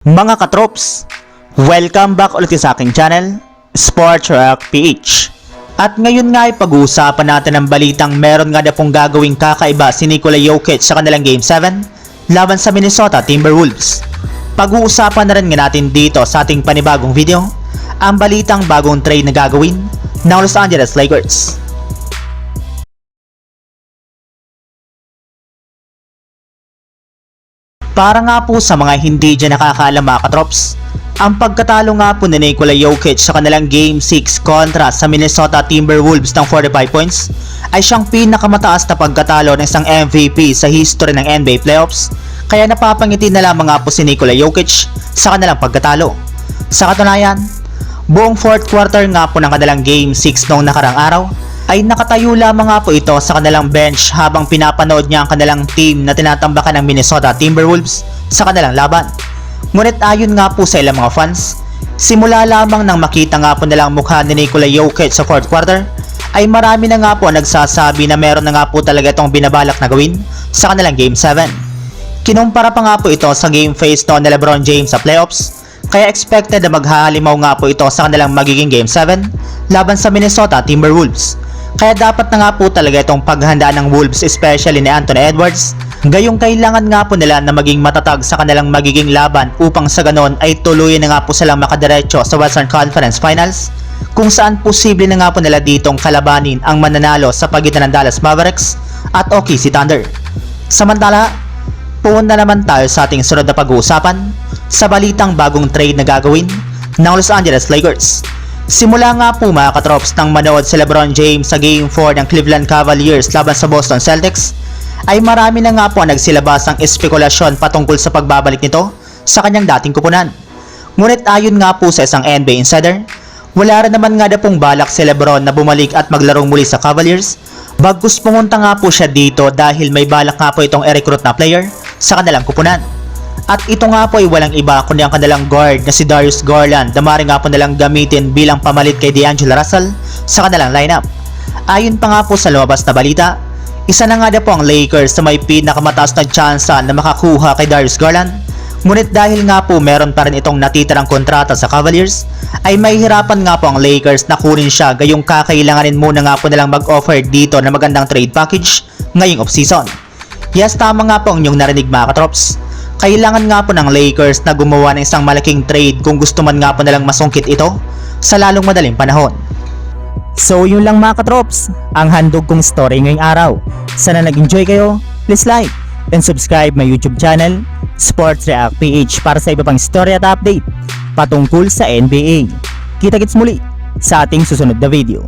Mga katrops, welcome back ulit sa aking channel, Sports Rock PH. At ngayon nga ay pag-uusapan natin ang balitang meron nga na pong gagawing kakaiba si Nikola Jokic sa kanilang Game 7 laban sa Minnesota Timberwolves. Pag-uusapan na rin nga natin dito sa ating panibagong video ang balitang bagong trade na gagawin ng Los Angeles Lakers. Para nga po sa mga hindi dyan nakakaalam mga katrops, ang pagkatalo nga po ni Nikola Jokic sa kanilang Game 6 kontra sa Minnesota Timberwolves ng 45 points ay siyang pinakamataas na pagkatalo ng isang MVP sa history ng NBA playoffs kaya napapangiti na lamang nga po si Nikola Jokic sa kanilang pagkatalo. Sa katunayan, buong fourth quarter nga po ng kanilang Game 6 noong nakarang araw ay nakatayo lamang nga po ito sa kanilang bench habang pinapanood niya ang kanilang team na tinatambakan ng Minnesota Timberwolves sa kanilang laban. Ngunit ayon nga po sa ilang mga fans, simula lamang nang makita nga po nilang mukha ni Nikola Jokic sa fourth quarter, ay marami na nga po nagsasabi na meron na nga po talaga itong binabalak na gawin sa kanilang Game 7. Kinumpara pa nga po ito sa game face no ni Lebron James sa playoffs, kaya expected na maghahalimaw nga po ito sa kanilang magiging Game 7 laban sa Minnesota Timberwolves. Kaya dapat na nga po talaga itong paghanda ng Wolves especially ni Anthony Edwards. Gayong kailangan nga po nila na maging matatag sa kanilang magiging laban upang sa ganon ay tuluyan na nga po silang makadiretso sa Western Conference Finals kung saan posible na nga po nila ditong kalabanin ang mananalo sa pagitan ng Dallas Mavericks at OKC Thunder. Samantala, Pumunta naman tayo sa ating sunod na pag-uusapan sa balitang bagong trade na gagawin ng Los Angeles Lakers. Simula nga po mga katrops nang manood si Lebron James sa Game 4 ng Cleveland Cavaliers laban sa Boston Celtics, ay marami na nga po ang nagsilabas ang espekulasyon patungkol sa pagbabalik nito sa kanyang dating kupunan. Ngunit ayon nga po sa isang NBA insider, wala rin naman nga na pong balak si Lebron na bumalik at maglarong muli sa Cavaliers Bagkus pumunta nga po siya dito dahil may balak nga po itong i-recruit na player sa kanilang kupunan. At ito nga po ay walang iba kundi ang kanilang guard na si Darius Garland na maaari nga po nilang gamitin bilang pamalit kay D'Angelo Russell sa kanilang lineup. Ayon pa nga po sa lumabas na balita, isa na nga na po ang Lakers na may pinakamataas na tsansa na makakuha kay Darius Garland Ngunit dahil nga po meron pa rin itong natitirang kontrata sa Cavaliers, ay mahihirapan nga po ang Lakers na kunin siya gayong kakailanganin muna nga po nilang mag-offer dito na magandang trade package ngayong offseason. Yes, tama nga po ang inyong narinig mga katrops. Kailangan nga po ng Lakers na gumawa ng isang malaking trade kung gusto man nga po nilang masungkit ito sa lalong madaling panahon. So yun lang mga katrops, ang handog kong story ngayong araw. Sana nag-enjoy kayo, please like and subscribe my YouTube channel, Sports React PH para sa iba pang story at update patungkol sa NBA. Kita-kits muli sa ating susunod na video.